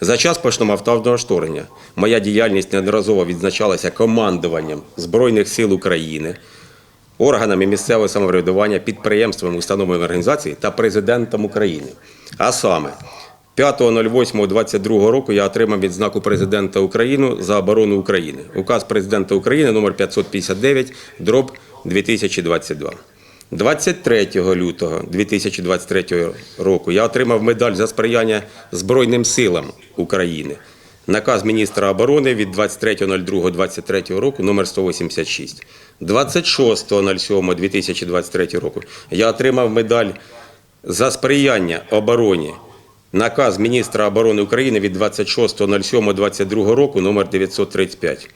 За час повномасштабного вторгнення моя діяльність неодноразово відзначалася командуванням Збройних сил України, органами місцевого самоврядування, підприємствами, установами організації та президентом України. А саме 5.08.22 року я отримав відзнаку президента України за оборону України. Указ президента України номер 559 дроб 2022. 23 лютого 2023 року я отримав медаль за сприяння Збройним силам України. Наказ міністра оборони від 23.02.23 року номер 186. 26.07.2023 року я отримав медаль за сприяння обороні. Наказ міністра оборони України від 26.07.22 року номер 935.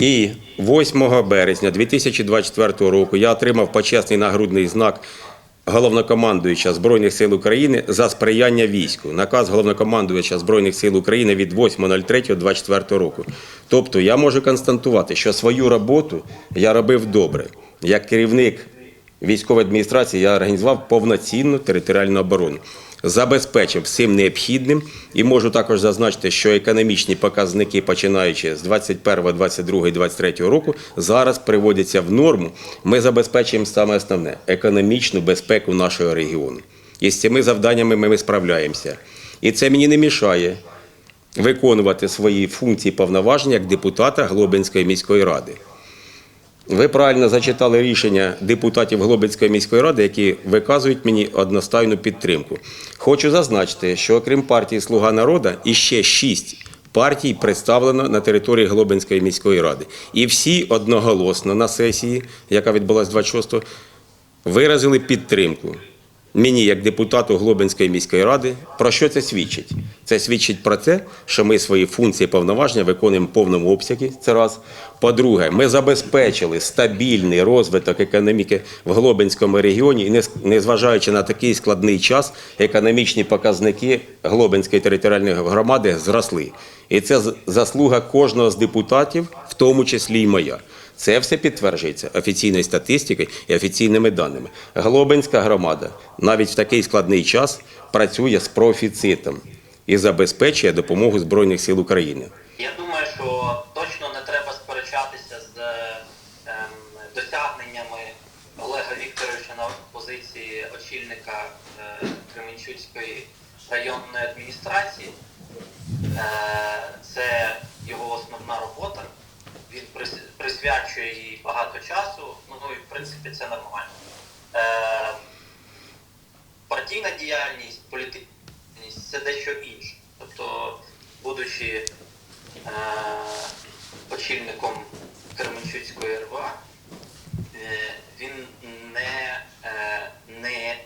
І 8 березня 2024 року я отримав почесний нагрудний знак головнокомандуюча Збройних сил України за сприяння війську. Наказ головнокомандуюча Збройних сил України від 8.03.24 року. Тобто я можу констатувати, що свою роботу я робив добре. Як керівник військової адміністрації я організував повноцінну територіальну оборону. Забезпечив всім необхідним і можу також зазначити, що економічні показники, починаючи з 21, 22 і 23 року, зараз приводяться в норму. Ми забезпечуємо саме основне економічну безпеку нашого регіону. І з цими завданнями ми справляємося. І це мені не мішає виконувати свої функції повноваження як депутата Глобинської міської ради. Ви правильно зачитали рішення депутатів Глобицької міської ради, які виказують мені одностайну підтримку. Хочу зазначити, що окрім партії Слуга народу іще шість партій представлено на території Глобинської міської ради. І всі одноголосно на сесії, яка відбулася 26-го, виразили підтримку мені, як депутату Глобинської міської ради. Про що це свідчить? Це свідчить про те, що ми свої функції і повноваження виконуємо в повному обсязі. Це раз. По-друге, ми забезпечили стабільний розвиток економіки в Глобинському регіоні, і незважаючи на такий складний час, економічні показники Глобинської територіальної громади зросли. І це заслуга кожного з депутатів, в тому числі й моя. Це все підтверджується офіційною статистикою і офіційними даними. Глобинська громада навіть в такий складний час працює з профіцитом і забезпечує допомогу Збройних сил України. Я думаю, що точно не треба сперечатися з ем, досягненнями Олега Вікторовича на позиції очільника е, Кременчуцької районної адміністрації. Е, це його основна робота. Він присвячує їй багато часу. Ну і в принципі це нормально. Е, партійна діяльність, політичність це дещо інше. Тобто, будучи е, очільником Кременчуцької РВА, е, він не, е, не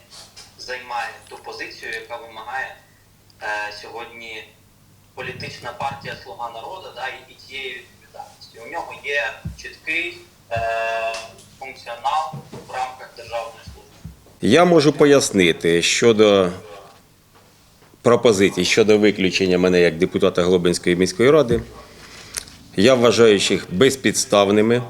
займає ту позицію, яка вимагає е, сьогодні політична партія Слуга народу да, і тієї відповідальності. У нього є чіткий е, функціонал в рамках державної служби. Я можу пояснити щодо пропозицій щодо виключення мене як депутата Глобинської міської ради. Я вважаю їх безпідставними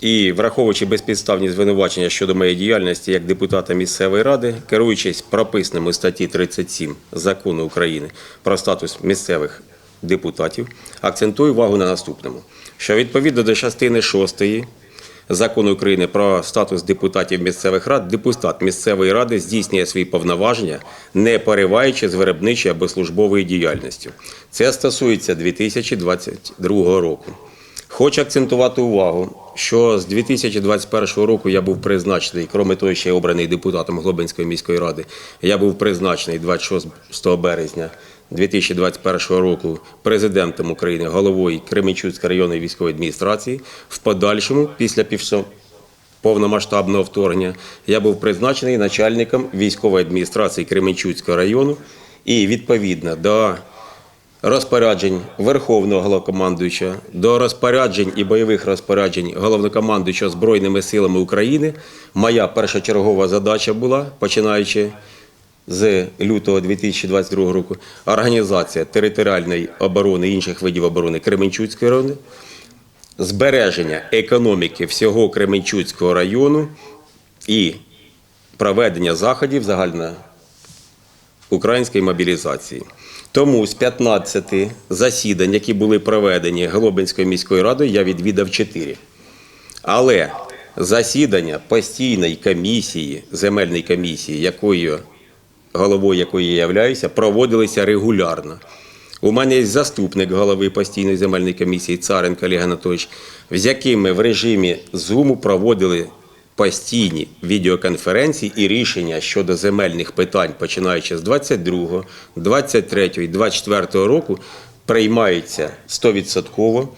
і, враховуючи безпідставні звинувачення щодо моєї діяльності як депутата місцевої ради, керуючись прописаним у статті 37 закону України про статус місцевих депутатів, акцентую увагу на наступному: що відповідно до частини 6 Закону України про статус депутатів місцевих рад, депутат місцевої ради здійснює свої повноваження, не пориваючи з виробничої або службової діяльністю. Це стосується 2022 року. Хочу акцентувати увагу, що з 2021 року я був призначений, крім того, ще обраний депутатом Глобинської міської ради. Я був призначений 26 березня 2021 року президентом України, головою Кременчуцької районної військової адміністрації. В подальшому, після повномасштабного вторгнення, я був призначений начальником військової адміністрації Кременчуцького району і відповідно до розпоряджень Верховного головнокомандуюча, до розпоряджень і бойових розпоряджень головнокомандуюча Збройними силами України, моя першочергова задача була, починаючи з лютого 2022 року, організація територіальної оборони інших видів оборони Кременчуцької району, збереження економіки всього Кременчуцького району і проведення заходів загально української мобілізації. Тому з 15 засідань, які були проведені Глобинською міською радою, я відвідав 4. Але засідання постійної комісії, земельної комісії, якою головою якої я являюся, проводилися регулярно. У мене є заступник голови постійної земельної комісії Царенко Олег Анатолійович, з яким ми в режимі Зуму проводили постійні відеоконференції і рішення щодо земельних питань, починаючи з 22, 23 і 24 року, приймаються 100%.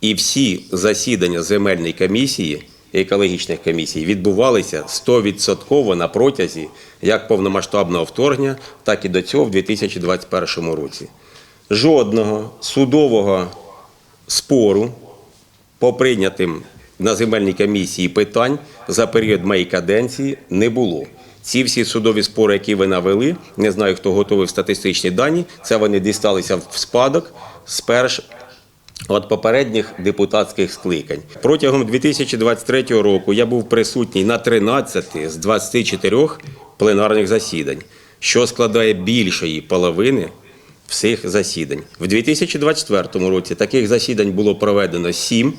І всі засідання земельної комісії екологічних комісій відбувалися 100% на протязі як повномасштабного вторгнення, так і до цього в 2021 році. Жодного судового спору по прийнятим на земельній комісії питань за період моєї каденції не було. Ці всі судові спори, які ви навели, не знаю, хто готовив статистичні дані, це вони дісталися в спадок з перш От попередніх депутатських скликань протягом 2023 року я був присутній на 13 з 24 пленарних засідань, що складає більшої половини всіх засідань. В 2024 році таких засідань було проведено 7,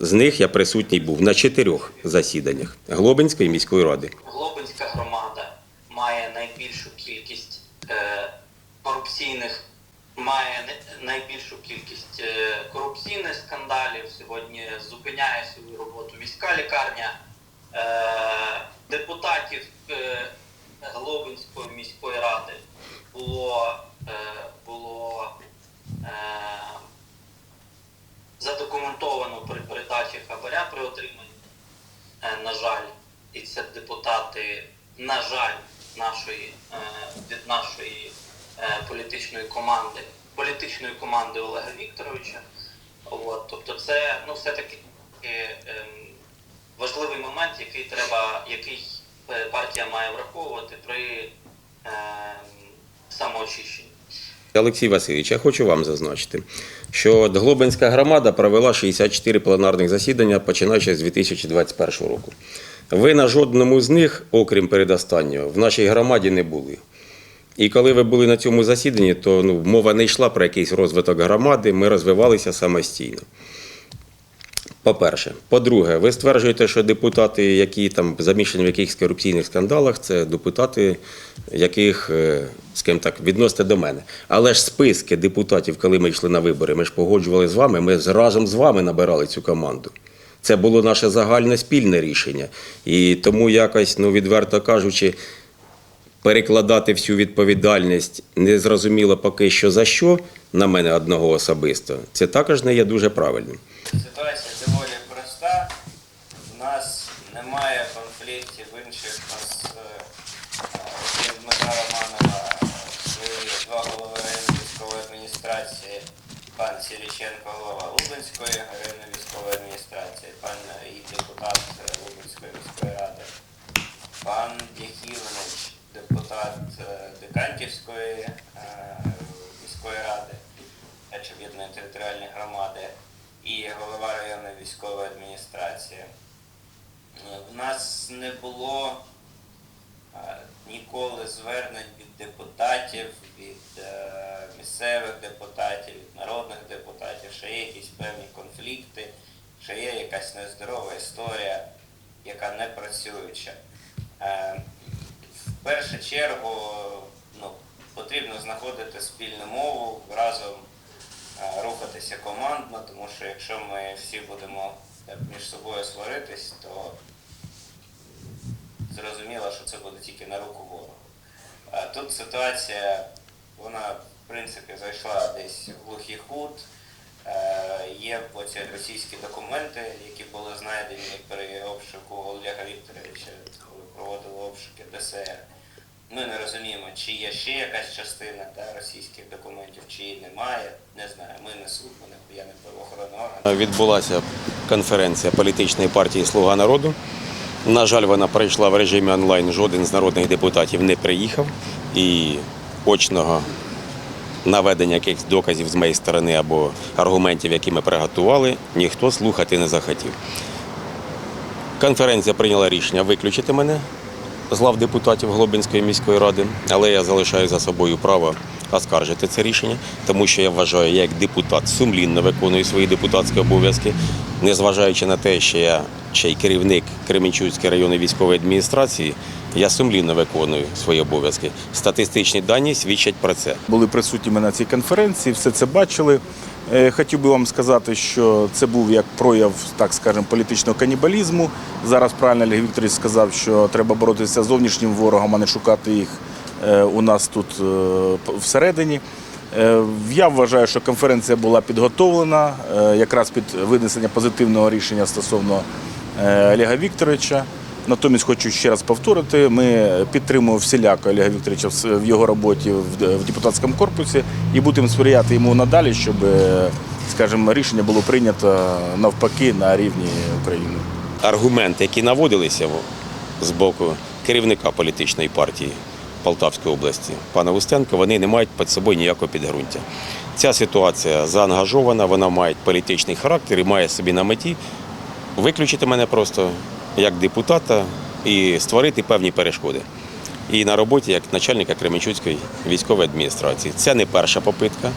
з них я присутній був на 4 засіданнях Глобинської міської ради. Глобинська громада має найбільшу кількість е, корупційних, має найбільшу кількість е, корупційних скандалів. Сьогодні зупиняє свою роботу міська лікарня. Е, депутатів е, Глобинської міської ради було, е, було е, задокументовано при передачі хабаря при отриманні Е, на жаль, і це депутати, на жаль, нашої е, від нашої е, політичної команди, політичної команди Олега Вікторовича. От, тобто, це ну все таки ем, важливий момент, який треба, який е, партія має враховувати при ем, самоочищенні. Олексій Васильович, я хочу вам зазначити, що Глобинська громада провела 64 пленарних засідання, починаючи з 2021 року. Ви на жодному з них, окрім передостаннього, в нашій громаді не були. І коли ви були на цьому засіданні, то ну, мова не йшла про якийсь розвиток громади, ми розвивалися самостійно. По-перше. По-друге, ви стверджуєте, що депутати, які там замішані в якихось корупційних скандалах, це депутати, яких, е, скажімо так, відносите до мене. Але ж списки депутатів, коли ми йшли на вибори, ми ж погоджували з вами, ми з- разом з вами набирали цю команду. Це було наше загальне спільне рішення. І тому якось, ну відверто кажучи, перекладати всю відповідальність незрозуміло поки що за що на мене одного особисто, це також не є дуже правильним. Ситуація Диканківської е, міської ради, об'єднаної територіальної громади, і голова районної військової адміністрації. В нас не було е, ніколи звернень від депутатів, від е, місцевих депутатів, від народних депутатів, що є якісь певні конфлікти, що є якась нездорова історія, яка не працююча. В першу чергу потрібно знаходити спільну мову, разом е, рухатися командно, тому що якщо ми всі будемо між собою сваритись, то зрозуміло, що це буде тільки на руку ворогу. Тут ситуація, вона в принципі зайшла десь в глухий кут. Е, Є оці російські документи, які були знайдені при обшуку Олега Вікторовича, коли проводили обшуки ДСР. Ми не розуміємо, чи є ще якась частина да, російських документів, чи її немає. Не знаю, ми не суд, не, я не правоохоронний орган. Відбулася конференція політичної партії Слуга народу. На жаль, вона пройшла в режимі онлайн. Жоден з народних депутатів не приїхав і очного наведення якихось доказів з моєї сторони або аргументів, які ми приготували, ніхто слухати не захотів. Конференція прийняла рішення виключити мене з лав депутатів Глобинської міської ради, але я залишаю за собою право оскаржити це рішення, тому що я вважаю, я як депутат сумлінно виконую свої депутатські обов'язки, незважаючи на те, що я ще й керівник Кременчуцької районної військової адміністрації, я сумлінно виконую свої обов'язки. Статистичні дані свідчать про це. були присутні ми на цій конференції, все це бачили. Е, Хотів би вам сказати, що це був як прояв, так скажемо, політичного канібалізму. Зараз правильно Олег Вікторович сказав, що треба боротися з зовнішнім ворогом, а не шукати їх е, у нас тут е, всередині. Я вважаю, що конференція була підготовлена якраз під винесення позитивного рішення стосовно Олега Вікторовича. Натомість хочу ще раз повторити, ми підтримуємо всіляко Олега Вікторовича в його роботі в депутатському корпусі і будемо сприяти йому надалі, щоб, е, скажімо, рішення було прийнято навпаки на рівні України. аргументи, які наводилися з боку керівника політичної партії Полтавської області, пана Устенка, вони не мають під собою ніякого підґрунтя. Ця ситуація заангажована, вона має політичний характер і має собі на меті виключити мене просто як депутата і створити певні перешкоди. І на роботі як начальника Кременчуцької військової адміністрації. Це не перша попитка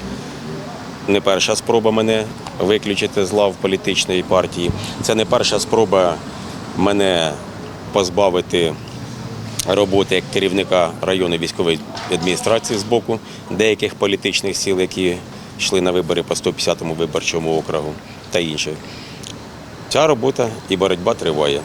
не перша спроба мене виключити з лав політичної партії. Це не перша спроба мене позбавити роботи як керівника районної військової адміністрації з боку деяких політичних сил, які йшли на вибори по 150-му виборчому округу та інше. Ця робота і боротьба триває.